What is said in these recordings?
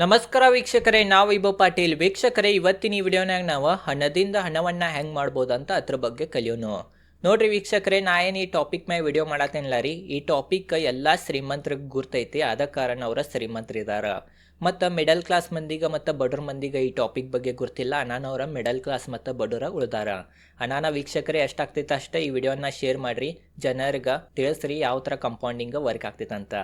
ನಮಸ್ಕಾರ ವೀಕ್ಷಕರೇ, ನಾವು ಇಬ್ಬ ಪಾಟೀಲ್. ವೀಕ್ಷಕರೇ, ಇವತ್ತಿನ ಈ ವಿಡಿಯೋನಾಗ ನಾವು ಹಣದಿಂದ ಹಣವನ್ನು ಹೆಂಗೆ ಮಾಡ್ಬೋದು ಅಂತ ಅದ್ರ ಬಗ್ಗೆ ಕಲಿಯೋನು ನೋಡ್ರಿ ವೀಕ್ಷಕರೇ, ನಾ ಏನು ಈ ಟಾಪಿಕ್ ಮೇಲೆ ವಿಡಿಯೋ ಮಾಡತ್ತೇನಿಲ್ಲ ರೀ. ಈ ಟಾಪಿಕ್ ಎಲ್ಲ ಶ್ರೀಮಂತರಿಗೆ ಗುರ್ತೈತಿ. ಆದ ಕಾರಣ ಅವರ ಶ್ರೀಮಂತರಿದ್ದಾರೆ ಮತ್ತು ಮಿಡಲ್ ಕ್ಲಾಸ್ ಮಂದಿಗೆ ಮತ್ತು ಬಡವ್ರ ಮಂದಿಗೆ ಈ ಟಾಪಿಕ್ ಬಗ್ಗೆ ಗುರ್ತಿಲ್ಲ. ಅನಾನವರ ಮಿಡಲ್ ಕ್ಲಾಸ್ ಮತ್ತು ಬಡವರ ಉಳ್ದಾರ. ಅನಾನ ವೀಕ್ಷಕರೇ, ಎಷ್ಟಾಗ್ತೈತೆ ಅಷ್ಟೇ ಈ ವಿಡಿಯೋನ ಶೇರ್ ಮಾಡಿರಿ. ಜನರಿಗೆ ತಿಳಿಸ್ರಿ ಯಾವ ಥರ ಕಂಪೌಂಡಿಂಗ್ ವರ್ಕ್ ಆಗ್ತೈತಂತ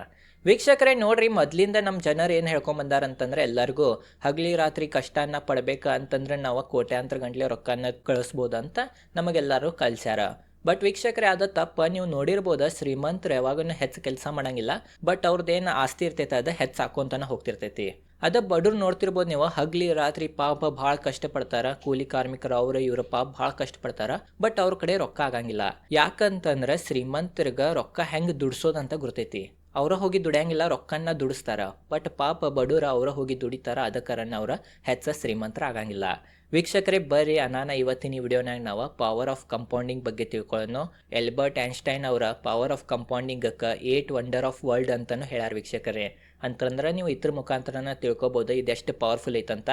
ವೀಕ್ಷಕರೇ, ನೋಡ್ರಿ, ಮೊದ್ಲಿಂದ ನಮ್ಮ ಜನರು ಏನು ಹೇಳ್ಕೊಂಬಂದಾರ ಅಂತಂದ್ರೆ ಎಲ್ಲರಿಗೂ ಹಗಲಿ ರಾತ್ರಿ ಕಷ್ಟನ ಪಡ್ಬೇಕು ಅಂತಂದ್ರೆ ನಾವು ಕೋಟ್ಯಾಂತರ ಗಂಟ್ಲೆ ರೊಕ್ಕನ ಕಳಿಸ್ಬೋದು ಅಂತ ನಮಗೆಲ್ಲರೂ ಕಲ್ಸ್ಯಾರ. ಬಟ್ ವೀಕ್ಷಕರೇ, ಅದ ತಪ್ಪ. ನೀವು ನೋಡಿರ್ಬೋದು, ಶ್ರೀಮಂತರು ಯಾವಾಗೂ ಹೆಚ್ಚು ಕೆಲಸ ಮಾಡಂಗಿಲ್ಲ, ಬಟ್ ಅವ್ರದ್ದೇನು ಆಸ್ತಿ ಇರ್ತೈತೆ, ಅದು ಹೆಚ್ಚು ಹಾಕೊಂತಾನೆ ಹೋಗ್ತಿರ್ತೈತಿ. ಅದ ಬಡವ್ರು ನೋಡ್ತಿರ್ಬೋದು ನೀವು, ಹಗ್ಲಿ ರಾತ್ರಿ ಪಾಪ ಭಾಳ ಕಷ್ಟಪಡ್ತಾರ, ಕೂಲಿ ಕಾರ್ಮಿಕರು ಅವರು, ಇವ್ರ ಪಾಪ ಭಾಳ ಕಷ್ಟಪಡ್ತಾರ, ಬಟ್ ಅವ್ರ ಕಡೆ ರೊಕ್ಕ ಆಗಂಗಿಲ್ಲ. ಯಾಕಂತಂದ್ರೆ ಶ್ರೀಮಂತರಿಗ ರೊಕ್ಕ ಹೆಂಗ್ ದುಡ್ಸೋದಂತ ಗುರ್ತೈತಿ. ಅವ್ರ ಹೋಗಿ ದುಡಿಯಂಗಿಲ್ಲ, ರೊಕ್ಕನ್ನ ದುಡಿಸ್ತಾರ. ಬಟ್ ಪಾಪ ಬಡವ್ರ ಅವರ ಹೋಗಿ ದುಡಿತಾರ ಅದ ಅವರ ಅವ್ರ ಹೆಚ್ಚ ಶ್ರೀಮಂತರ ಆಗಂಗಿಲ್ಲ. ವೀಕ್ಷಕರೇ, ಬರ್ರಿ ಅನಾನ ಇವತ್ತಿನ ಈ ವಿಡಿಯೋನಾಗ ನಾವು ಪವರ್ ಆಫ್ ಕಂಪೌಂಡಿಂಗ್ ಬಗ್ಗೆ ತಿಳ್ಕೊಳ್ಳೋಣ ಎಲ್ಬರ್ಟ್ ಐನ್ಸ್ಟೈನ್ ಅವರ ಪವರ್ ಆಫ್ ಕಂಪೌಂಡಿಂಗಕ್ಕೆ ಏಟ್ ವಂಡರ್ ಆಫ್ ವರ್ಲ್ಡ್ ಅಂತಾನು ಹೇಳ್ಯಾರ ವೀಕ್ಷಕರೇ. ಅಂತಂದ್ರೆ ನೀವು ಇದ್ರ ಮುಖಾಂತರನ ತಿಳ್ಕೊಬೋದು, ಇದೆಷ್ಟು ಪವರ್ಫುಲ್ ಐತಂತ.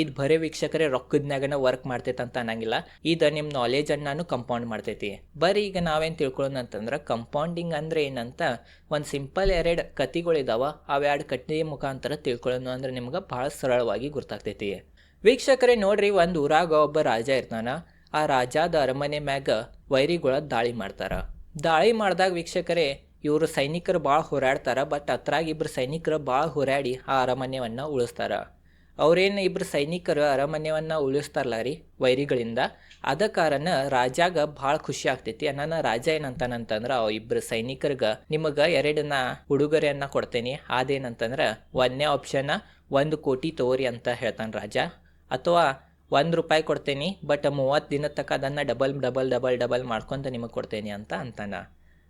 ಇದು ಬರೀ ವೀಕ್ಷಕರೇ ರೊಕ್ಕದ್ನಾಗನ ವರ್ಕ್ ಮಾಡ್ತೈತೆ ಅಂತ ಅನ್ನಂಗಿಲ್ಲ. ಇದು ನಿಮ್ಮ ನಾಲೆಜನ್ನು ಕಂಪೌಂಡ್ ಮಾಡ್ತೈತಿ. ಬರೀ ಈಗ ನಾವೇನು ತಿಳ್ಕೊಳ್ಳೋಣ ಅಂತಂದ್ರೆ ಕಂಪೌಂಡಿಂಗ್ ಅಂದ್ರೆ ಏನಂತ ಒಂದು ಸಿಂಪಲ್ ಎರಡು ಕತಿಗಳಿದಾವ ಅವೆರಡು ಕಟ್ಟಿ ಮುಖಾಂತರ ತಿಳ್ಕೊಳ್ಳೋಣ ಅಂದ್ರೆ ನಿಮ್ಗೆ ಭಾಳ ಸರಳವಾಗಿ ಗೊತ್ತಾಗ್ತೈತಿ ವೀಕ್ಷಕರೇ, ನೋಡ್ರಿ, ಒಂದು ಊರಾಗ ಒಬ್ಬ ರಾಜ ಇರ್ತಾನ. ಆ ರಾಜಾದ ಅರಮನೆ ಮ್ಯಾಗ ವೈರಿಗಳ ದಾಳಿ ಮಾಡ್ತಾರ. ದಾಳಿ ಮಾಡಿದಾಗ ವೀಕ್ಷಕರೇ, ಇವರು ಸೈನಿಕರು ಭಾಳ ಹೋರಾಡ್ತಾರ, ಬಟ್ ಹತ್ರಾಗ ಇಬ್ಬರು ಸೈನಿಕರು ಭಾಳ ಹೋರಾಡಿ ಆ ಅರಮನೆಯನ್ನು ಉಳಿಸ್ತಾರ. ಅವ್ರೇನು ಇಬ್ಬರು ಸೈನಿಕರು ಅರಮನೆಯನ್ನು ಉಳಿಸ್ತಾರಲ್ಲ ರೀ ವೈರಿಗಳಿಂದ? ಅದ ಕಾರಣ ರಾಜಾಗ ಭಾಳ ಖುಷಿ ಆಗ್ತೈತಿ. ನನ್ನ ರಾಜ ಏನಂತಾನಂತಂದ್ರೆ, ಅವ ಇಬ್ಬರು ಸೈನಿಕರಿಗೆ ನಿಮಗೆ ಎರಡನ್ನ ಉಡುಗೊರೆಯನ್ನು ಕೊಡ್ತೇನೆ. ಅದೇನಂತಂದ್ರೆ, ಒಂದನೇ ಆಪ್ಷನ್ನ ಒಂದು ಕೋಟಿ ತೋರಿ ಅಂತ ಹೇಳ್ತಾನೆ ರಾಜ. ಅಥವಾ ಒಂದು ರೂಪಾಯಿ ಕೊಡ್ತೇನೆ ಬಟ್ ಮೂವತ್ತು ದಿನದ ತನಕ ಅದನ್ನು ಡಬಲ್ ಡಬಲ್ ಡಬಲ್ ಡಬಲ್ ಮಾಡ್ಕೊಂತ ನಿಮಗೆ ಕೊಡ್ತೇನೆ ಅಂತ ಅಂತಾನ.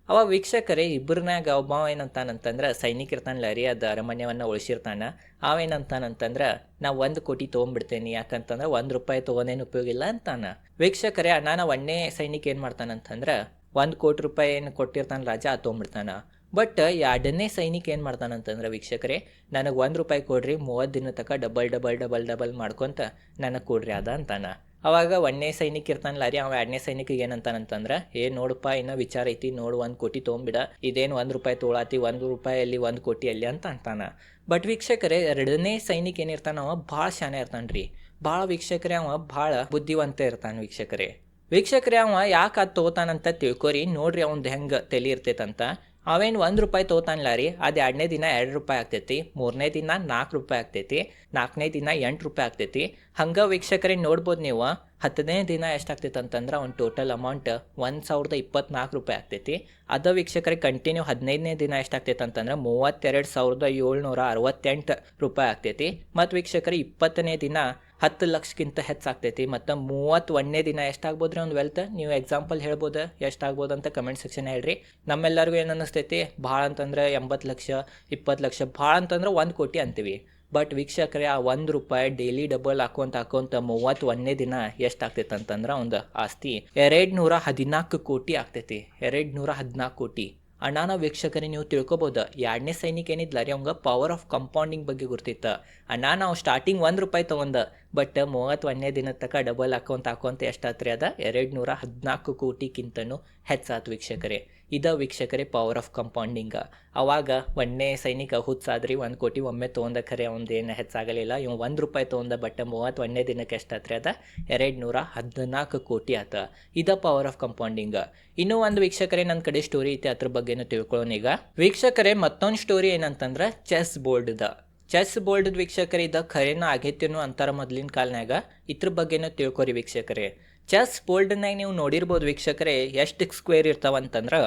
ಅವ ವೀಕ್ಷಕರೇ ಇಬ್ಬರನ್ಯಾಗ ಒಬ್ಬ ಏನಂತಾನಂತಂದ್ರೆ ಸೈನಿಕ ಇರ್ತಾನಲ್ಲ ರೀ ಅದು ಅರಮನೆಯನ್ನು ಉಳಿಸಿರ್ತಾನ ಅವೇನಂತಾನಂತಂದ್ರೆ ನಾ ಒಂದು ಕೋಟಿ ತೊಗೊಂಡ್ಬಿಡ್ತೇನೆ ಯಾಕಂತಂದ್ರೆ ಒಂದು ರೂಪಾಯಿ ತೊಗೊಂಡೇನು ಉಪಯೋಗ ಇಲ್ಲ ಅಂತಾನ. ವೀಕ್ಷಕರೇ ಅಣ್ಣ ಒಣ್ಣೆ ಸೈನಿಕ ಏನು ಮಾಡ್ತಾನಂತಂದ್ರೆ, ಒಂದು ಕೋಟಿ ರೂಪಾಯಿ ಏನು ಕೊಟ್ಟಿರ್ತಾನೆ ರಾಜ ತೊಗೊಂಡ್ಬಿಡ್ತಾನ ಬಟ್ ಎರಡನೇ ಸೈನಿಕ ಏನು ಮಾಡ್ತಾನಂತಂದ್ರೆ ವೀಕ್ಷಕರೇ, ನನಗೆ ಒಂದು ರೂಪಾಯಿ ಕೊಡ್ರಿ, ಮೂವತ್ತು ದಿನ ತನಕ ಡಬಲ್ ಡಬಲ್ ಡಬಲ್ ಡಬಲ್ ಮಾಡ್ಕೊಂತ ನನಗೆ ಕೊಡ್ರಿ ಅದ ಅಂತಾನೆ. ಅವಾಗ ಒಂದನೇ ಸೈನಿಕ ಇರ್ತಾನಲ್ಲ ರೀ, ಅವ ಎರಡನೇ ಸೈನಿಕಿಗೆ ಏನಂತಾನಂತಂದ್ರೆ ಏ, ನೋಡಪ್ಪ, ಇನ್ನೂ ವಿಚಾರ ಐತಿ, ನೋಡು, ಒಂದು ಕೋಟಿ ತೊಗೊಂಬಿಡ, ಇದೇನು ಒಂದು ರೂಪಾಯಿ ತೊಗೊಳತಿ ಒಂದು ರೂಪಾಯಲ್ಲಿ ಒಂದು ಕೋಟಿ ಅಲ್ಲಿ ಅಂತ ಅಂತಾನೆ. ಬಟ್ ವೀಕ್ಷಕರೇ, ಎರಡನೇ ಸೈನಿಕ ಏನಿರ್ತಾನ ಅವ ಭಾಳ ಶಾನೆ ಇರ್ತಾನೆ ರೀ. ಭಾಳ ವೀಕ್ಷಕರೇ, ಅವ ಭಾಳ ಬುದ್ಧಿವಂತ ಇರ್ತಾನೆ ವೀಕ್ಷಕರೇ. ವೀಕ್ಷಕರೇ, ಅವ ಯಾಕೆ ಅದು ತೊಗೋತಾನಂತ ತಿಳ್ಕೊರಿ, ನೋಡ್ರಿ ಅವ್ನ್ದು ಹೆಂಗೆ ತಲೆ ಇರ್ತೈತಂತ. ಅವೇನು ಒಂದು ರೂಪಾಯಿ ತೋತಾನಲ್ಲ ರೀ, ಅದು ಎರಡನೇ ದಿನ ಎರಡು ರೂಪಾಯಿ ಆಗ್ತೈತಿ, ಮೂರನೇ ದಿನ ನಾಲ್ಕು ರೂಪಾಯಿ ಆಗ್ತೈತಿ ನಾಲ್ಕನೇ ದಿನ ಎಂಟು ರೂಪಾಯಿ ಆಗ್ತೈತಿ. ಹಂಗೆ ವೀಕ್ಷಕರೇ ನೋಡ್ಬೋದು ನೀವು, ಹತ್ತನೇ ದಿನ ಎಷ್ಟಾಗ್ತೈತೆ ಅಂತಂದ್ರೆ ಒಂದು ಟೋಟಲ್ ಅಮೌಂಟ್ ಒಂದು ಸಾವಿರದ ಇಪ್ಪತ್ನಾಲ್ಕು ರೂಪಾಯಿ ಆಗ್ತೈತಿ. ಅದು ವೀಕ್ಷಕರಿಗೆ ಕಂಟಿನ್ಯೂ ಹದಿನೈದನೇ ದಿನ ಎಷ್ಟಾಗ್ತೈತೆ ಅಂತಂದ್ರೆ ಮೂವತ್ತೆರಡು ಸಾವಿರದ ಏಳ್ನೂರ ಅರವತ್ತೆಂಟು ರೂಪಾಯಿ ಆಗ್ತೈತಿ. ಮತ್ತು ವೀಕ್ಷಕರಿಗೆ ಇಪ್ಪತ್ತನೇ ದಿನ ಹತ್ತು ಲಕ್ಷಕ್ಕಿಂತ ಹೆಚ್ಚಾಗ್ತೈತಿ. ಮತ್ತು ಮೂವತ್ತು ಒಂದನೇ ದಿನ ಎಷ್ಟಾಗ್ಬೋದು ರೀ ಒಂದು ವೆಲ್ತ್ ನೀವು ಎಕ್ಸಾಂಪಲ್ ಹೇಳ್ಬೋದು. ಎಷ್ಟಾಗ್ಬೋದು ಅಂತ ಕಮೆಂಟ್ ಸೆಕ್ಷನ್ ಹೇಳ್ರಿ. ನಮ್ಮೆಲ್ಲರಿಗೂ ಏನು ಅನ್ನಿಸ್ತೈತಿ? ಭಾಳ ಅಂತಂದ್ರೆ ಎಂಬತ್ತು ಲಕ್ಷ, ಇಪ್ಪತ್ತು ಲಕ್ಷ, ಭಾಳ ಅಂತಂದ್ರೆ ಒಂದು ಕೋಟಿ ಅಂತೀವಿ. ಬಟ್ ವೀಕ್ಷಕರೇ, ಆ ಒಂದು ರೂಪಾಯಿ ಡೈಲಿ ಡಬಲ್ ಹಾಕೊಂತ ಹಾಕೊಂತ ಮೂವತ್ತೊಂದನೇ ದಿನ ಎಷ್ಟಾಗ್ತೈತೆ ಅಂತಂದ್ರೆ ಒಂದು ಆಸ್ತಿ. ಎರಡು ನೂರ ಹದಿನಾಲ್ಕು ಕೋಟಿ ಆಗ್ತೈತಿ. ಎರಡು ನೂರ ಹದಿನಾಲ್ಕು ಕೋಟಿ. ಅಣ್ಣಾನ ವೀಕ್ಷಕರೇ, ನೀವು ತಿಳ್ಕೊಬೋದು. ಎರಡನೇ ಸೈನಿಕ ಏನಿದ್ಲ ರೀ? ಅವಂಗ ಪವರ್ ಆಫ್ ಕಂಪೌಂಡಿಂಗ್ ಬಗ್ಗೆ ಗೊತ್ತಿತ್ತು ಅಣ್ಣ, ನಾವು ಸ್ಟಾರ್ಟಿಂಗ್ ಒಂದು ರೂಪಾಯಿ ತೊಗೊಂಡ. ಬಟ್ ಮೂವತ್ತೊಂದನೇ ದಿನದ ತನಕ ಡಬಲ್ ಹಾಕೊಂತ ಹಾಕೊಂತ ಎಷ್ಟಾತ್ರಿ ಅದ? ಎರಡು ನೂರ ಹದಿನಾಲ್ಕು ಕೋಟಿಗಿಂತನೂ ಹೆಚ್ಚಾತು ವೀಕ್ಷಕರೇ. ಇದ ವೀಕ್ಷಕರೇ ಪವರ್ ಆಫ್ ಕಂಪೌಂಡಿಂಗ ಅವಾಗ ಒಂದನೇ ಸೈನಿಕ ಹುಚ್ಚಾದ್ರಿ ಒಂದು ಕೋಟಿ ಒಮ್ಮೆ ತೊಗೊಂಡ ಖರೆ ಏನು ಹೆಚ್ಚಾಗಲಿಲ್ಲ. ಇವ್ ಒಂದು ರೂಪಾಯಿ ತೊಗೊಂಡ ಬಟ್ ಮೂವತ್ತೊಂದನೇ ದಿನಕ್ಕೆ ಎಷ್ಟಾತ್ರಿ ಅದ? ಎರಡು ನೂರ ಹದಿನಾಲ್ಕು ಕೋಟಿ ಆತ. ಇದ ಪವರ್ ಆಫ್ ಕಂಪೌಂಡಿಂಗ ಇನ್ನೂ ಒಂದು ವೀಕ್ಷಕರೇ ನನ್ನ ಕಡೆ ಸ್ಟೋರಿ ಐತೆ, ಅದ್ರ ಬಗ್ಗೆನೂ ತಿಳ್ಕೊಳ್ಳೋಣ ಈಗ ವೀಕ್ಷಕರೇ, ಮತ್ತೊಂದು ಸ್ಟೋರಿ ಏನಂತಂದ್ರೆ ಚೆಸ್ ಬೋರ್ಡ್ದ ಚೆಸ್ ಬೋರ್ಡ್ ವೀಕ್ಷಕರೇ, ಇದ ಖರೇನ ಆಗೈತೇನೋ ಅಂತಾರ ಮೊದಲಿನ ಕಾಲನಾಗ ಇದ್ರ ಬಗ್ಗೆನೂ ತಿಳ್ಕೊರಿ ವೀಕ್ಷಕರೇ. ಚೆಸ್ ಬೋರ್ಡ್ನಾಗ ನೀವು ನೋಡಿರ್ಬೋದು ವೀಕ್ಷಕರೇ, ಎಷ್ಟು ಸ್ಕ್ವೇರ್ ಇರ್ತಾವ ಅಂತಂದ್ರೆ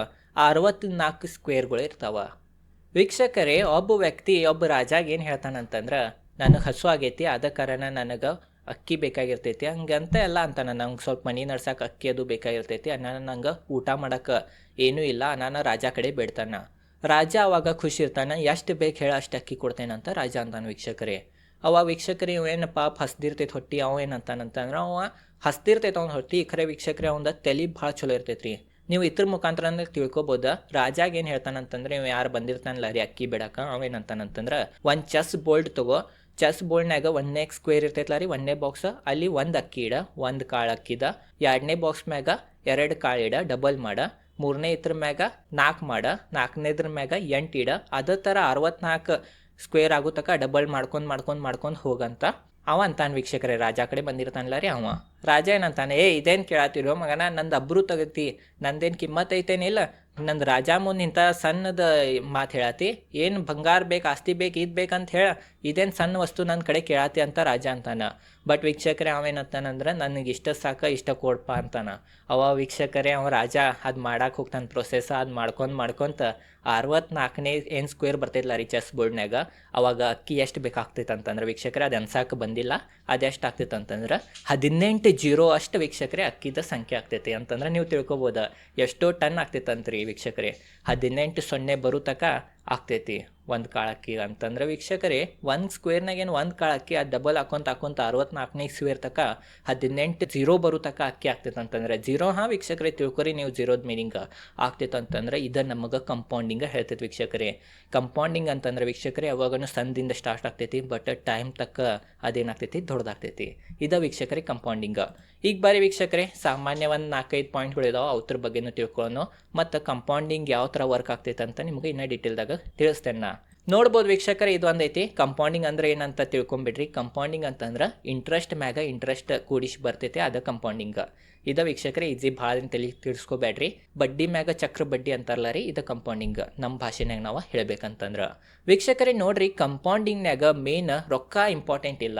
ಅರವತ್ನಾಲ್ಕು ಸ್ಕ್ವೇರ್ಗಳು ಇರ್ತಾವ. ವೀಕ್ಷಕರೇ, ಒಬ್ಬ ವ್ಯಕ್ತಿ, ಒಬ್ಬ ರಾಜಾಗ ಏನು ಹೇಳ್ತಾನಂತಂದ್ರೆ ನನಗೆ ಹಸು ಆಗೈತಿ, ಆದ ಕಾರಣ ನನಗೆ ಅಕ್ಕಿ ಬೇಕಾಗಿರ್ತೈತಿ, ಹಂಗಂತ ಎಲ್ಲ ಅಂತಾನೆ. ನಂಗೆ ಸ್ವಲ್ಪ ಮನೆ ನಡ್ಸಕ್ಕೆ ಅಕ್ಕಿ ಅದು ಬೇಕಾಗಿರ್ತೈತಿ ಅನ್ನ ನಂಗೆ ಊಟ ಮಾಡಕ್ಕೆ ಏನೂ ಇಲ್ಲ ನಾನು ರಾಜ ಕಡೆ ಬೇಡ್ತಾನ. ರಾಜ ಅವಾಗ ಖುಷಿ ಇರ್ತಾನೆ, ಎಷ್ಟು ಬೇಕು ಹೇಳ, ಅಷ್ಟು ಅಕ್ಕಿ ಕೊಡ್ತೇನೆ ಅಂತ ರಾಜ ಅಂತಾನೆ ವೀಕ್ಷಕರೇ. ಅವ ವೀಕ್ಷಕರಿ ಏನು ಪಾಪ ಹಸ್ದಿರ್ತೈತೆ ಹೊಟ್ಟಿ, ಅವ ಏನಂತಾನಂತಂದ್ರೆ ಅವ ಹಸ್ದಿರ್ತೈತೆ ಅವ್ನ ಹೊಟ್ಟಿ, ಖರೆ ವೀಕ್ಷಕರೇ ಅವಂದ ತಲೆ ಭಾಳ ಚಲೋ ಇರ್ತೈತ್ರಿ. ನೀವು ಇದ್ರ ಮುಖಾಂತರ ಅಂದ್ರೆ ತಿಳ್ಕೊಬೋದ, ರಾಜಾಗ ಏನು ಹೇಳ್ತಾನಂತಂದ್ರೆ ಇವ ಯಾರು ಬಂದಿರ್ತಾನಲ್ಲ ರೀ ಅಕ್ಕಿ ಬಿಡಾಕ ಅವೇನಂತಾನಂತಂದ್ರೆ ಒಂದು ಚೆಸ್ ಬೋಲ್ಡ್ ತಗೋ, ಚೆಸ್ ಬೋರ್ಡ್ನಾಗ ಒಂದನೇ ಸ್ಕ್ವೇರ್ ಇರ್ತೈತಲ್ಲ ರೀ, ಒಂದನೇ ಬಾಕ್ಸ್, ಅಲ್ಲಿ ಒಂದು ಅಕ್ಕಿ ಇಡ, ಒಂದು ಕಾಳು ಅಕ್ಕಿದ ಎರಡನೇ ಬಾಕ್ಸ್ ಮ್ಯಾಗ ಎರಡು ಕಾಳು ಇಡ, ಡಬಲ್ ಮಾಡ ಮೂರನೇ ಇದ್ರ ಮ್ಯಾಗ ನಾಲ್ಕು ಮಾಡ ನಾಲ್ಕನೇದ್ರ ಮ್ಯಾಗ ಎಂಟು ಇಡ, ಅದೇ ಥರ ಅರವತ್ನಾಲ್ಕು ಸ್ಕ್ವೇರ್ ಆಗೋ ತಕ ಡಬಲ್ ಮಾಡ್ಕೊಂಡು ಮಾಡ್ಕೊಂಡು ಮಾಡ್ಕೊಂಡು ಹೋಗಂತ ಅವ ಅಂತಾನೆ ವೀಕ್ಷಕರೇ, ರಾಜಾ ಕಡೆ ಬಂದಿರ್ತಾನಲ್ಲ ರೀ ಅವ. ರಾಜ ಏನಂತಾನೆ, ಏ, ಇದೇನು ಕೇಳತ್ತಿರೋ ಮಗನ? ನಂದು ಅಬ್ರು ತಗತಿ, ನಂದೇನು ಕಿಮ್ಮತ್ ಐತೇನಿಲ್ಲ ನಂದು ರಾಜ ಮುಂದೆ ಇಂಥ ಸಣ್ಣದ ಮಾತು ಹೇಳತಿ. ಏನು ಬಂಗಾರ ಬೇಕು, ಆಸ್ತಿ ಬೇಕು ಇದು ಬೇಕಂತ ಹೇಳ. ಇದೇನು ಸಣ್ಣ ವಸ್ತು ನನ್ನ ಕಡೆ ಕೇಳತಿ ಅಂತ ರಾಜ ಅಂತಾನೆ. ಬಟ್ ವೀಕ್ಷಕರೇ ಅವೇನಂತಾನಂದ್ರೆ, ನನಗೆ ಇಷ್ಟ ಸಾಕ, ಇಷ್ಟ ಕೊಡ್ಪ ಅಂತಾನೆ. ಅವ ವೀಕ್ಷಕರೇ, ಅವ ರಾಜ, ಅದು ಮಾಡಕ್ಕೆ ಹೋಗ್ತಾನೆ ಪ್ರೊಸೆಸ್ ಅದು ಮಾಡ್ಕೊಂಡು, ಮಾಡ್ಕೊಂತ ಅರವತ್ನಾಲ್ಕನೇ ಏನು ಸ್ಕ್ವೇರ್ ಬರ್ತೈತಲ್ಲ ರೀ ಚೆಸ್ ಬೋರ್ಡ್ನಾಗ ಅವಾಗ ಅಕ್ಕಿ ಎಷ್ಟು ಬೇಕಾಗ್ತೈತೆ ಅಂತಂದ್ರೆ ವೀಕ್ಷಕರೇ, ಅದು ಅನ್ಸಕ್ಕೆ ಬಂದಿಲ್ಲ. ಅದೆಷ್ಟು ಎಷ್ಟು ಆಗ್ತೈತೆ ಅಂತಂದ್ರೆ ಹದಿನೆಂಟು ಜೀರೋ, ಅಷ್ಟು ವೀಕ್ಷಕರೇ ಅಕ್ಕಿದ ಸಂಖ್ಯೆ ಆಗ್ತೈತಿ ಅಂತಂದ್ರೆ ನೀವು ತಿಳ್ಕೊಬೋದು. ಎಷ್ಟೋ ಟನ್ ಆಗ್ತೈತಂತ್ರಿ ವೀಕ್ಷಕರೇ. ಹದಿನೆಂಟು ಸೊನ್ನೆ ಬರೋ ತಕ ಆಗ್ತೈತಿ ಒಂದು ಕಾಳಕ್ಕಿ ಅಂತಂದ್ರೆ ವೀಕ್ಷಕರೇ, ಒಂದು ಸ್ಕ್ವೇರ್ನಾಗ ಏನು ಒಂದು ಕಾಳಕ್ಕಿ ಅದು ಡಬಲ್ ಹಾಕೊಂತ ಹಾಕೊಂತ ಅರವತ್ನಾಲ್ಕನೇ ಸ್ಕ್ವೇರ್ ತಕ ಹದಿನೆಂಟು ಜೀರೋ ಬರೋ ತಕ ಅಕ್ಕಿ ಆಗ್ತೈತೆ ಅಂತಂದ್ರೆ. ಜೀರೋ ಹಾಂ ವೀಕ್ಷಕರೇ, ತಿಳ್ಕೊರಿ ನೀವು ಜೀರೋದ ಮೀನಿಂಗ್ ಆಗ್ತೈತೆ ಅಂತಂದ್ರೆ ಇದು ನಮಗೆ ಕಂಪೌಂಡಿಂಗ್ ಹೇಳ್ತೈತೆ ವೀಕ್ಷಕರೇ. ಕಂಪೌಂಡಿಂಗ್ ಅಂತಂದ್ರೆ ವೀಕ್ಷಕರೇ ಯಾವಾಗನು ಸಂದಿಂದ ಸ್ಟಾರ್ಟ್ ಆಗ್ತೈತಿ ಬಟ್ ಟೈಮ್ ತಕ್ಕ ಅದೇನಾಗ್ತೈತಿ, ದೊಡ್ಡದಾಗ್ತೈತಿ. ಇದು ವೀಕ್ಷಕರೇ ಕಂಪೌಂಡಿಂಗ್ ಈಗ ಬಾರಿ ವೀಕ್ಷಕರೇ, ಸಾಮಾನ್ಯ ಒಂದು ನಾಲ್ಕೈದು ಪಾಯಿಂಟ್ಗಳಿದಾವೆ ಅವ್ರ ಬಗ್ಗೆನೂ ತಿಳ್ಕೊಳ್ಳೋಣ ಮತ್ತು ಕಂಪೌಂಡಿಂಗ್ ಯಾವ ಥರ ವರ್ಕ್ ಆಗ್ತೈತೆ ಅಂತ ನಿಮಗೆ ಇನ್ನೂ ಡೀಟೇಲ್ದಾಗ ತಿಳಿಸ್ತೇನೆ ನಾ. ನೋಡ್ಬೋದು ವೀಕ್ಷಕರೇ, ಇದು ಒಂದೈತಿ. ಕಂಪೌಂಡಿಂಗ್ ಅಂದ್ರೆ ಏನಂತ ತಿಳ್ಕೊಂಬಿಡ್ರಿ. ಕಂಪೌಂಡಿಂಗ್ ಅಂತಂದ್ರೆ ಇಂಟ್ರೆಸ್ಟ್ ಮ್ಯಾಗ ಇಂಟ್ರೆಸ್ಟ್ ಕೂಡಿಸಿ ಬರ್ತೈತೆ, ಅದ ಕಂಪೌಂಡಿಂಗ್ ಇದ ವೀಕ್ಷಕರೇ ಈಜಿ ಭಾಳ ತಲೆ ತಿಳ್ಸ್ಕೊಬೇಡ್ರಿ ಬಡ್ಡಿ ಮ್ಯಾಗ ಚಕ್ರ ಬಡ್ಡಿ ಅಂತಾರಲ್ಲ ರೀ, ಇದು ಕಂಪೌಂಡಿಂಗ್ ನಮ್ಮ ಭಾಷೆನಾಗ ನಾವು ಹೇಳ್ಬೇಕಂತಂದ್ರೆ. ವೀಕ್ಷಕರೇ, ನೋಡ್ರಿ ಕಂಪೌಂಡಿಂಗ್ನಾಗ ಮೇನ್ ರೊಕ್ಕ ಇಂಪಾರ್ಟೆಂಟ್ ಇಲ್ಲ.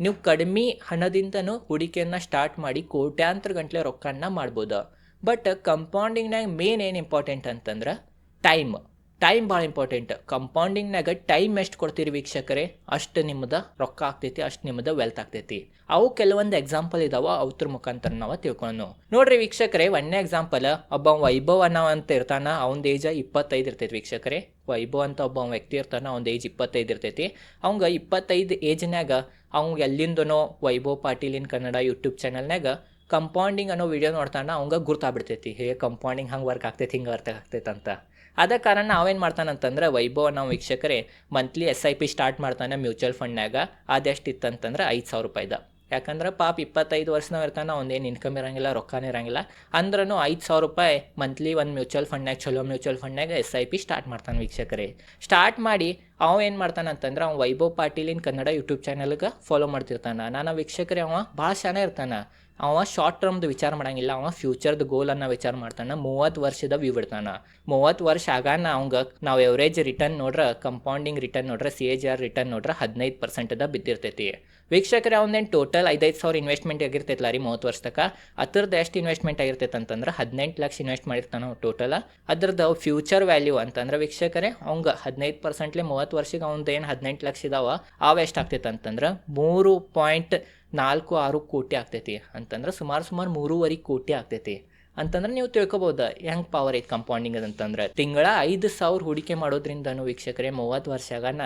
ನೀವು ಕಡಿಮೆ ಹಣದಿಂದನೂ ಹೂಡಿಕೆಯನ್ನು ಸ್ಟಾರ್ಟ್ ಮಾಡಿ ಕೋಟ್ಯಾಂತರ ಗಂಟಲೆ ರೊಕ್ಕನ ಮಾಡ್ಬೋದು. ಬಟ್ ಕಂಪೌಂಡಿಂಗ್ನಾಗ ಮೇನ್ ಏನು ಇಂಪಾರ್ಟೆಂಟ್ ಅಂತಂದ್ರೆ ಟೈಮ್ ಟೈಮ್ ಭಾಳ ಇಂಪಾರ್ಟೆಂಟ್ ಕಂಪೌಂಡಿಂಗ್ನಾಗ ಟೈಮ್ ಎಷ್ಟು ಕೊಡ್ತೀರಿ ವೀಕ್ಷಕರೇ? ಅಷ್ಟು ನಿಮ್ಮದ ರೊಕ್ಕ ಆಗ್ತೈತಿ, ಅಷ್ಟು ನಿಮ್ಮದು ವೆಲ್ತ್ ಆಗ್ತೈತಿ. ಅವು ಕೆಲವೊಂದು ಎಕ್ಸಾಂಪಲ್ ಇದಾವ ಅವ್ರ ಮುಖಾಂತರ ನಾವು ತಿಳ್ಕೊಳ್ಳೋಣ ನೋಡ್ರಿ ವೀಕ್ಷಕರೇ ಒಂದೇ ಎಕ್ಸಾಂಪಲ್ ಒಬ್ಬ ವೈಭವ್ ಅನ್ನೋ ಅಂತ ಇರ್ತಾನ, ಅವನ ಏಜ್ ಇಪ್ಪತ್ತೈದು ಇರ್ತೈತಿ ವೀಕ್ಷಕರೇ. ವೈಭವ್ ಅಂತ ಒಬ್ಬ ವ್ಯಕ್ತಿ ಇರ್ತಾನ, ಅವ್ನ ಏಜ್ ಇಪ್ಪತ್ತೈದು ಇರ್ತೈತಿ. ಅವಂಗ ಇಪ್ಪತ್ತೈದು ಏಜ್ನಾಗ ಅವ್ಗೆ ಎಲ್ಲಿಂದನೋ ವೈಭವ್ ಪಾಟೀಲಿನ ಕನ್ನಡ ಯೂಟ್ಯೂಬ್ ಚಾನಲ್ನಾಗ ಕಂಪೌಂಡಿಂಗ್ ಅನ್ನೋ ವಿಡಿಯೋ ನೋಡ್ತಾನ, ಅವಂಗ ಗುರ್ತಾಗ್ಬಿಡ್ತೈತಿ. ಹೇ ಕಂಪೌಂಡಿಂಗ್ ಹಂಗೆ ವರ್ಕ್ ಆಗ್ತೈತಿ, ಹಿಂಗೆ ವರ್ಕ್ ಆಗ್ತೈತೆ ಅಂತ ಅದ ಕಾರಣ ನಾವೇನು ಮಾಡ್ತಾನಂತಂದ್ರೆ ವೈಭವ ನಾವು ವೀಕ್ಷಕರೇ monthly S I P start ಮಾಡ್ತಾನೆ ಮ್ಯೂಚುವಲ್ ಫಂಡ್ನಾಗ ಅದೆಷ್ಟು ಇತ್ತಂತಂದ್ರೆ ಐದು ಸಾವಿರ ರೂಪಾಯಿದ. ಯಾಕಂದ್ರೆ ಪಾಪ ಇಪ್ಪತ್ತೈದು ವರ್ಷನವ ಇರ್ತಾನೆ ಅವನೇನು ಇನ್ಕಮ್ ಇರಂಗಿಲ್ಲ, ರೊಕ್ಕನೇ ಇರಂಗಿಲ್ಲ. ಅಂದ್ರೂ ಐದು ಸಾವಿರ ರೂಪಾಯಿ ಮಂತ್ಲಿ ಒಂದು ಮ್ಯೂಚುವಲ್ ಫಂಡ್ನಾಗ ಚಲೋ ಮ್ಯೂಚುವಲ್ ಫಂಡ್ನಾಗ ಎಸ್ ಐ ಪಿ ಸ್ಟಾರ್ಟ್ ಮಾಡ್ತಾನೆ ವೀಕ್ಷಕರೇ. ಸ್ಟಾರ್ಟ್ ಮಾಡಿ ಅವ ಏನು ಮಾಡ್ತಾನೆ ಅಂತಂದ್ರೆ ಅವ್ನು ವೈಭವ್ ಪಾಟೀಲಿನ ಕನ್ನಡ ಯೂಟ್ಯೂಬ್ ಚಾನಲ್ಗೆ ಫಾಲೋ ಮಾಡ್ತಿರ್ತಾನೆ. ನಾನು ವೀಕ್ಷಕರೇ, ಅವ ಭಾಳ ಶಾನೆ ಇರ್ತಾನೆ. ಅವ ಶಾರ್ಟ್ ಟರ್ಮ್ದು ವಿಚಾರ ಮಾಡಂಗಿಲ್ಲ, ಅವ ಫ್ಯೂಚರ್ದು ಗೋಲನ್ನು ವಿಚಾರ ಮಾಡ್ತಾನೆ, ಮೂವತ್ತು ವರ್ಷದ ವ್ಯೂ ಬಿಡ್ತಾನೆ. ಮೂವತ್ತು ವರ್ಷ ಆಗಾನ ಅವಂಗ, ನಾವು ಎವರೇಜ್ ರಿಟರ್ನ್ ನೋಡ್ರೆ ಕಂಪೌಂಡಿಂಗ್ ರಿಟರ್ನ್ ನೋಡ್ರೆ C A G R return ನೋಡ್ರೆ ಹದಿನೈದು ಪರ್ಸೆಂಟದ ಬಿದ್ದಿರ್ತೈತಿ. ವೀಕ್ಷಕರೇ ಅವ್ನೇನು ಟೋಟಲ್ ಐದೈದು ಸಾವಿರ ಇನ್ವೆಸ್ಟ್ಮೆಂಟ್ ಆಗಿರ್ತೈತಲ್ಲ ರೀ ಮೂವತ್ತು ವರ್ಷ ತಕ ಅದ್ರದ್ದು ಎಷ್ಟು ಇನ್ವೆಸ್ಟ್ಮೆಂಟ್ ಆಗಿರ್ತೈತೆ ಅಂತಂದ್ರೆ ಹದಿನೆಂಟು ಲಕ್ಷ ಇನ್ವೆಸ್ಟ್ ಮಾಡಿರ್ತಾನೆ ಟೋಟಲ್ ಅದ್ರದ್ದು ಫ್ಯೂಚರ್ ವ್ಯಾಲ್ಯೂ ಅಂತಂದ್ರೆ ವೀಕ್ಷಕರೇ, ಅವಂಗ ಹದಿನೈದು ಪರ್ಸೆಂಟ್ಲೆ ಮೂವತ್ತು ವರ್ಷಕ್ಕೆ ಅವ್ನದ್ದು ಏನು ಹದಿನೆಂಟು ಲಕ್ಷ ಇದಾವ, ಅವು ಎಷ್ಟು ಆಗ್ತೈತೆ ಅಂತಂದ್ರೆ ಮೂರು ಪಾಯಿಂಟ್ ನಾಲ್ಕು ಆರು ಕೋಟಿ ಆಗ್ತೈತಿ ಅಂತಂದ್ರೆ ಸುಮಾರು ಸುಮಾರು ಮೂರುವರೆ ಕೋಟಿ ಆಗ್ತೈತಿ. ಅಂತಂದ್ರೆ ನೀವು ತಿಳ್ಕೊಬೋದು ಹೆಂಗೆ ಪವರ್ ಐತೆ ಕಂಪೌಂಡಿಂಗ್ ಅಂತಂದ್ರೆ. ತಿಂಗಳ ಐದು ಸಾವಿರ ಹೂಡಿಕೆ ಮಾಡೋದ್ರಿಂದನೂ ವೀಕ್ಷಕರೇ ಮೂವತ್ತು ವರ್ಷಗನ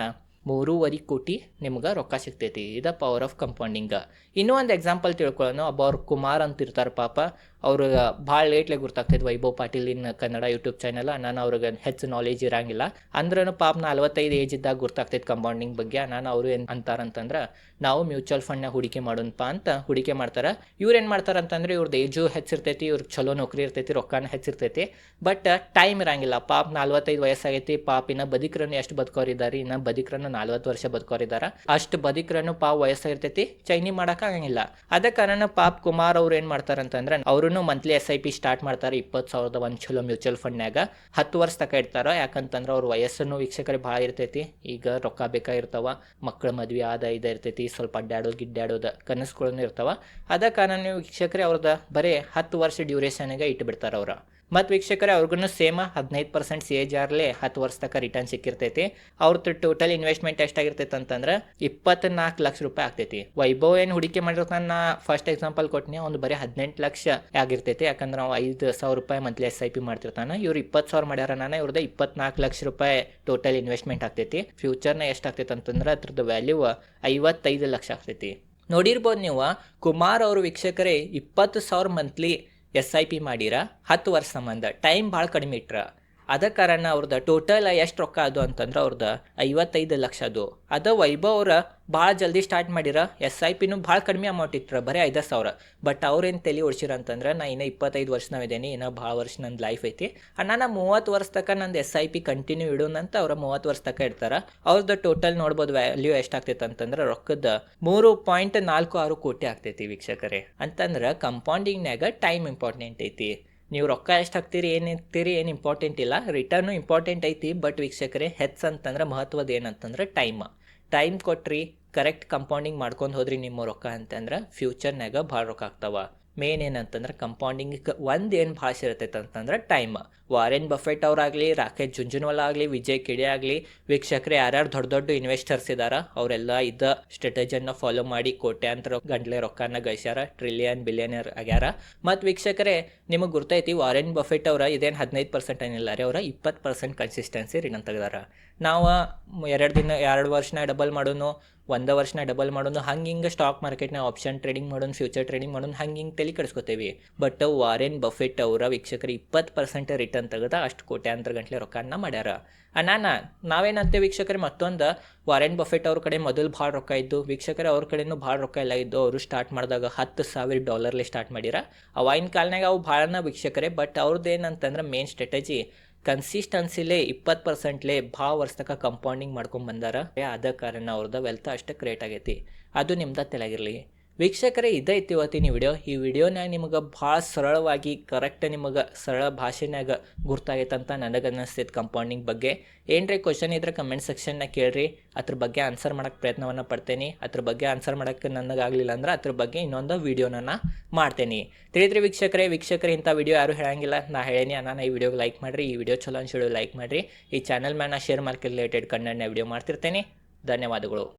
ಮೂರುವರೆ ಕೋಟಿ ನಿಮ್ಗೆ ರೊಕ್ಕ ಸಿಗ್ತೈತಿ. ಇದು ಪವರ್ ಆಫ್ ಕಂಪೌಂಡಿಂಗ್ ಇನ್ನೂ ಒಂದು ಎಕ್ಸಾಂಪಲ್ ತಿಳ್ಕೊಳ್ಳೋಣ. ಒಬ್ಬ ಅವ್ರ ಕುಮಾರ್ ಅಂತ ಇರ್ತಾರೆ ಪಾಪ. ಅವ್ರು ಭಾಳ ಲೇಟ್ಲೆ ಗೊತ್ತಾಗ್ತೈತೆ Vaibhav Patil in Kannada YouTube channel ನಾನು ಅವ್ರಿಗೆ ಹೆಚ್ಚು ನಾಲೆಜ್ ಇರಂಗಿಲ್ಲ. ಅಂದ್ರೂ ಪಾಪ ನಲ್ವತ್ತೈದು ಏಜ್ ಇದ್ದಾಗ ಗೊತ್ತಾಗ್ತೈತೆ ಕಂಪೌಂಡಿಂಗ್ ಬಗ್ಗೆ. ನಾನು ಅವರು ಏನು ಅಂತಾರಂತಂದ್ರೆ, ನಾವು ಮ್ಯೂಚುವಲ್ ಫಂಡ್ನಾಗ ಹೂಡಿಕೆ ಮಾಡೋಣಪ್ಪ ಅಂತ ಹೂಡಿಕೆ ಮಾಡ್ತಾರೆ. ಇವ್ರು ಏನು ಮಾಡ್ತಾರ ಅಂತಂದ್ರೆ ಇವ್ರದ್ದು ಏಜು ಹೆಚ್ಚಿರ್ತೈತಿ, ಇವ್ರಿಗೆ ಚಲೋ ನೌಕರಿ ಇರ್ತೈತಿ, ರೊಕ್ಕನ ಹೆಚ್ಚಿರ್ತೈತಿ. ಬಟ್ ಟೈಮ್ ಇರಂಗಿಲ್ಲ. ಪಾಪ ನಲ್ವತ್ತೈದು ವಯಸ್ಸಾಗೈತಿ ಪಾಪ ಇನ್ನ ಬದುಕ್ರನ್ನು ಎಷ್ಟು ಬದುಕೋರಿದ್ದಾರೆ ಇನ್ನ ಬದುಕ್ರನ್ನು ನಲ್ವತ್ತು ವರ್ಷ ಬದುಕೋರಿದ್ದಾರೆ ಅಷ್ಟು ಬದುಕ್ರನ್ನು ಪಾಪ ವಯಸ್ಸಾಗಿರ್ತೈತಿ, ಚೈನಿ ಮಾಡೋಕ್ಕಾಗಂಗಿಲ್ಲ ಅದ ಕಾರಣ ಪಾಪ್ ಕುಮಾರ್ ಅವ್ರು ಏನು ಮಾಡ್ತಾರೆ ಅಂತಂದ್ರೆ ಅವರು monthly S I P start ಮಾಡ್ತಾರೆ ಇಪ್ಪತ್ತು ಸಾವಿರದ ಒಂದು ಚಲೋ ಮ್ಯೂಚುವಲ್ ಫಂಡ್ನಾಗ ಹತ್ತು ವರ್ಷ ತಕ ಇಡ್ತಾರೆ, ಯಾಕಂತಂದ್ರೆ ಅವ್ರ ವಯಸ್ಸನ್ನು ವೀಕ್ಷಕರಿಗೆ ಭಾಳ ಇರ್ತೈತಿ. ಈಗ ರೊಕ್ಕ ಬೇಕಾಗಿರ್ತಾವ ಮಕ್ಕಳ ಮದುವೆ ಆದ ಇದ ಇರ್ತೈತಿ, ಸ್ವಲ್ಪ ಅಡ್ಡಾಡೋದು ಗಿಡ್ಡಾಡೋದು ಕನಸುಗಳನ್ನು ಇರ್ತಾವ. ಅದ ಕಾರಣ ವೀಕ್ಷಕರೇ ಅವ್ರದ್ದು ಬರೀ ಹತ್ತು ವರ್ಷ ಡ್ಯೂರೇಷನ್ಗೆ ಇಟ್ಟು ಬಿಡ್ತಾರೆ ಅವ್ರು. ಮತ್ತು ವೀಕ್ಷಕರೇ ಅವ್ರಿಗೂ ಸೇಮ್ ಹದಿನೈದು ಪರ್ಸೆಂಟ್ ಸಿ ಎಜ್ ಆರ್ಲೆ ಹತ್ತು ವರ್ಷ ತನಕ ರಿಟರ್ನ್ ಸಿಕ್ಕಿರ್ತೈತಿ. ಅವ್ರದ್ದು ಟೋಟಲ್ ಇನ್ವೆಸ್ಟ್ಮೆಂಟ್ ಎಷ್ಟಾಗಿರ್ತೈತೆ ಅಂತಂದ್ರೆ ಇಪ್ಪತ್ನಾಲ್ಕು ಲಕ್ಷ ರೂಪಾಯಿ ಆಗ್ತೈತಿ. ವೈಭವ್ ಏನು ಹೂಡಿಕೆ ಮಾಡಿರ್ತಾನೆ ನಾ ಫಸ್ಟ್ ಎಕ್ಸಾಂಪಲ್ ಕೊಟ್ಟಿನಿ ಅವ್ನು ಬರೀ ಹದಿನೆಂಟು ಲಕ್ಷ ಆಗಿರ್ತೈತಿ. ಯಾಕಂದ್ರೆ ನಾವು ಐದು ಸಾವಿರ ರೂಪಾಯಿ ಮಂತ್ಲಿ ಎಸ್ ಐ ಪಿ ಮಾಡ್ತಿರ್ತಾನೆ. ಇವ್ರು ಇಪ್ಪತ್ತು ಸಾವಿರ ಮಾಡ್ಯಾರ ನಾನು ಇವ್ರದ್ದು ಇಪ್ಪತ್ನಾಲ್ಕು ಲಕ್ಷ ರೂಪಾಯಿ ಟೋಟಲ್ ಇನ್ವೆಸ್ಟ್ಮೆಂಟ್ ಆಗ್ತೈತಿ. ಫ್ಯೂಚರ್ನ ಎಷ್ಟು ಆಗ್ತೈತೆ ಅಂತಂದ್ರೆ ಅದ್ರದ್ದು ವ್ಯಾಲ್ಯೂ ಐವತ್ತೈದು ಲಕ್ಷ ಆಗ್ತೈತಿ. ನೋಡಿರ್ಬೋದು ನೀವು, ಕುಮಾರ್ ಅವರು ವೀಕ್ಷಕರೇ, ಇಪ್ಪತ್ತು ಸಾವಿರ ಮಂತ್ಲಿ ಎಸ್ ಐ ಪಿ ಮಾಡಿರ ಹತ್ತು ವರ್ಷ ಸಂಬಂಧ ಟೈಮ್ ಭಾಳ ಕಡಿಮೆ ಇಟ್ರ. ಅದ ಕಾರಣ ಅವ್ರದ್ದು ಟೋಟಲ್ ಎಷ್ಟು ರೊಕ್ಕ ಅದು ಅಂತಂದ್ರೆ ಅವ್ರದ್ದು ಐವತ್ತೈದು ಲಕ್ಷ ಅದು ಅದ ವೈಭವ್ ಅವ್ರ ಭಾಳ ಜಲ್ದಿ ಸ್ಟಾರ್ಟ್ ಮಾಡಿರ. ಎಸ್ ಐ ಪಿನೂ ಭಾಳ ಕಡಿಮೆ ಅಮೌಂಟ್ ಇಟ್ಟರ ಬರೀ ಐದು ಸಾವಿರ. ಬಟ್ ಅವ್ರೇನು ತಲೆ ಓಡಿಸಿರ ಅಂತಂದ್ರೆ, ನಾ ಇನ್ನೂ ಇಪ್ಪತ್ತೈದು ವರ್ಷ ನಾವಿದ್ದೀನಿ ಇನ್ನೂ ಭಾಳ ವರ್ಷ ನಂದು ಲೈಫ್ ಐತಿ. ಅಣ್ಣ, ನಾ ಮೂವತ್ತು ವರ್ಷ ತನಕ ನಂದು ಎಸ್ ಐ ಪಿ ಕಂಟಿನ್ಯೂ ಇಡೋಣಂತ ಅವ್ರ ಮೂವತ್ತು ವರ್ಷ ತನಕ ಇಡ್ತಾರ. ಅವ್ರದ್ದು ಟೋಟಲ್ ನೋಡ್ಬೋದು ವ್ಯಾಲ್ಯೂ ಎಷ್ಟು ಆಗ್ತೈತೆ ಅಂತಂದ್ರೆ, ರೊಕ್ಕದ ಮೂರು ಪಾಯಿಂಟ್ ನಾಲ್ಕು ಆರು ಕೋಟಿ ಆಗ್ತೈತಿ ವೀಕ್ಷಕರೇ. ಅಂತಂದ್ರೆ ಕಂಪೌಂಡಿಂಗ್ನಾಗ ಟೈಮ್ ಇಂಪಾರ್ಟೆಂಟ್ ಐತಿ. ನೀವು ರೊಕ್ಕ ಎಷ್ಟು ಹಾಕ್ತೀರಿ, ಏನು ಇರ್ತೀರಿ ಏನು ಇಂಪಾರ್ಟೆಂಟ್ ಇಲ್ಲ. ರಿಟರ್ನು ಇಂಪಾರ್ಟೆಂಟ್ ಐತಿ ಬಟ್ ವೀಕ್ಷಕರೇ ಹೆಚ್ಚು ಅಂತಂದ್ರೆ ಮಹತ್ವದ ಏನಂತಂದ್ರೆ ಟೈಮ್ ಟೈಮ್ ಕೊಟ್ರಿ ಕರೆಕ್ಟ್ ಕಂಪೌಂಡಿಂಗ್ ಮಾಡ್ಕೊಂಡು ಹೋದ್ರಿ ನಿಮ್ಮ ರೊಕ್ಕ ಅಂತಂದ್ರೆ ಫ್ಯೂಚರ್ನಾಗ ಭಾಳ ರೊಕ್ಕ ಆಗ್ತಾವ. ಮೇನ್ ಏನಂತಂದ್ರೆ ಕಂಪೌಂಡಿಂಗ್ ಒಂದು ಏನು ಭಾಳ ಇರ್ತೈತೆ ಅಂತಂದ್ರೆ ಟೈಮ್ ವಾರೆನ್ ಬಫೆಟ್ ಅವರಾಗಲಿ, ರಾಕೇಶ್ ಜುಂಜುನ್ವಾಲಾ ಆಗಲಿ ವಿಜಯ್ ಕಿಡೆ ಆಗಲಿ, ವೀಕ್ಷಕರು ಯಾರ್ಯಾರು ದೊಡ್ಡ ದೊಡ್ಡ ಇನ್ವೆಸ್ಟರ್ಸ್ ಇದಾರ, ಅವರೆಲ್ಲ ಇದ್ದ ಸ್ಟ್ರಾಟಜಿಯನ್ನು ಫಾಲೋ ಮಾಡಿ ಕೋಟ್ಯಾಂತರ ಗಂಟ್ಲೆ ರೊಕ್ಕನ ಗಳಿಸ್ಯಾರ ಟ್ರಿಲಿಯನ್ ಬಿಲಿಯನರ್ ಆಗ್ಯಾರ. ಮತ್ತು ವೀಕ್ಷಕರೇ, ನಿಮಗೆ ಗುರ್ತೈತಿ ವಾರೆನ್ ಬಫೆಟ್ ಅವರ ಇದೇನು ಹದಿನೈದು ಪರ್ಸೆಂಟ್ ಏನಿಲ್ಲ ರೀ ಅವರ ಇಪ್ಪತ್ತು ಪರ್ಸೆಂಟ್ ಕನ್ಸಿಸ್ಟೆನ್ಸಿ ರಿಟರ್ನ್ ತೆಗ್ದಾರ. ನಾವು ಎರಡು ದಿನ, ಎರಡು ವರ್ಷನ ಡಬಲ್ ಮಾಡೋನು, ಒಂದು ವರ್ಷನ ಡಬಲ್ ಮಾಡೋನು, ಹಂಗೆ ಹಿಂಗೆ ಸ್ಟಾಕ್ ಮಾರ್ಕೆಟ್ನ ಆಪ್ಷನ್ ಟ್ರೇಡಿಂಗ್ ಮಾಡೋನು ಫ್ಯೂಚರ್ ಟ್ರೇಡಿಂಗ್ ಮಾಡೋನು, ಹಂಗೆ ಹಿಂಗೆ ತಲೆ ಕೆಡಿಸ್ಕೊತೇವಿ. ಬಟ್ ವಾರೆನ್ ಬಫೆಟ್ ಅವರ ವೀಕ್ಷಕರು ಇಪ್ಪತ್ತು ಪರ್ಸೆಂಟ್ ತೆಗೆದ ಅಷ್ಟು ಕೋಟ್ಯಾಂತರ ಗಂಟ್ಲೆ ರೊಕ್ಕನ ಮಾಡ್ಯಾರ. ಅನಾನ ನಾವೇನಂತೆ ವೀಕ್ಷಕರೇ, ಮತ್ತೊಂದು ವಾರೆನ್ ಬಫೆಟ್ ಅವ್ರ ಕಡೆ ಮೊದಲು ಭಾಳ ರೊಕ್ಕ ಇದ್ದು, ವೀಕ್ಷಕರೇ ಅವ್ರ ಕಡೆನೂ ಭಾಳ ರೊಕ್ಕ ಎಲ್ಲ ಇದ್ದು, ಅವರು ಸ್ಟಾರ್ಟ್ ಮಾಡಿದಾಗ ಹತ್ತು ಸಾವಿರ ಡಾಲರ್ಲಿ ಸ್ಟಾರ್ಟ್ ಮಾಡ್ಯಾರ ಅವಾಗಿನ ಕಾಲ್ನಾಗ ಅವು ಭಾಳನ ವೀಕ್ಷಕರೇ ಬಟ್ ಅವ್ರದ್ದು ಏನಂತಂದ್ರೆ ಮೇನ್ ಸ್ಟ್ರಾಟಜಿ ಕನ್ಸಿಸ್ಟೆನ್ಸಿಲೇ ಇಪ್ಪತ್ತು ಪರ್ಸೆಂಟ್ಲೇ ಭಾಳ ವರ್ಷ ಕಂಪೌಂಡಿಂಗ್ ಮಾಡ್ಕೊಂಡು ಬಂದಾರ. ಅದ ಕಾರಣ ಅವ್ರದ್ದು ವೆಲ್ತ್ ಅಷ್ಟು ಕ್ರಿಯೇಟ್ ಆಗೈತಿ. ಅದು ನಿಮ್ದ ತೆಲಾಗಿರಲಿ. ವೀಕ್ಷಕರೇ ಇದೈತಿ ಇವತ್ತಿನ ವಿಡಿಯೋ. ಈ ವಿಡಿಯೋನಾಗ ನಿಮಗೆ ಭಾಳ ಸರಳವಾಗಿ ಕರೆಕ್ಟ್ ನಿಮಗೆ ಸರಳ ಭಾಷೆನಾಗ ಗುರ್ತಾಗೈತೆ ಅಂತ ನನಗೆ ಅನ್ನಿಸ್ತೈತೆ ಕಂಪೌಂಡಿಂಗ್ ಬಗ್ಗೆ. ಏನ್ರಿ ಕ್ವಶನ್ ಇದ್ರೆ ಕಮೆಂಟ್ ಸೆಕ್ಷನ್ನ ಕೇಳ್ರಿ. ಅದ್ರ ಬಗ್ಗೆ ಆನ್ಸರ್ ಮಾಡೋಕ್ಕೆ ಪ್ರಯತ್ನವನ್ನು ಪಡ್ತೇನೆ. ಅದ್ರ ಬಗ್ಗೆ ಆನ್ಸರ್ ಮಾಡೋಕ್ಕೆ ನನಗಾಗಲಿಲ್ಲ ಅಂದ್ರೆ ಅದ್ರ ಬಗ್ಗೆ ಇನ್ನೊಂದು ವೀಡಿಯೋನ ಮಾಡ್ತೇನೆ. ತಿಳಿದ್ರಿ ವೀಕ್ಷಕರೇ ವೀಕ್ಷಕರೇ, ಇಂಥ ವಿಡಿಯೋ ಯಾರು ಹೇಳಂಗಿಲ್ಲ. ನಾ ಹೇಳೇನಿ ನಾನು ಈ ವಿಡಿಯೋಗೆ ಲೈಕ್ ಮಾಡಿರಿ. ಈ ವಿಡಿಯೋ ಚಲೋ ಅನ್ಸಿಡೋ ಲೈಕ್ ಮಾಡಿರಿ. ಈ ಚಾನಲ್ ಮೇಲೆ ಶೇರ್ ಮಾರ್ಕೆಟ್ ರಿಲೇಟೆಡ್ ಕಂಟೆಂಟ್ನ ವಿಡಿಯೋ ಮಾಡ್ತಿರ್ತೇನೆ. ಧನ್ಯವಾದಗಳು.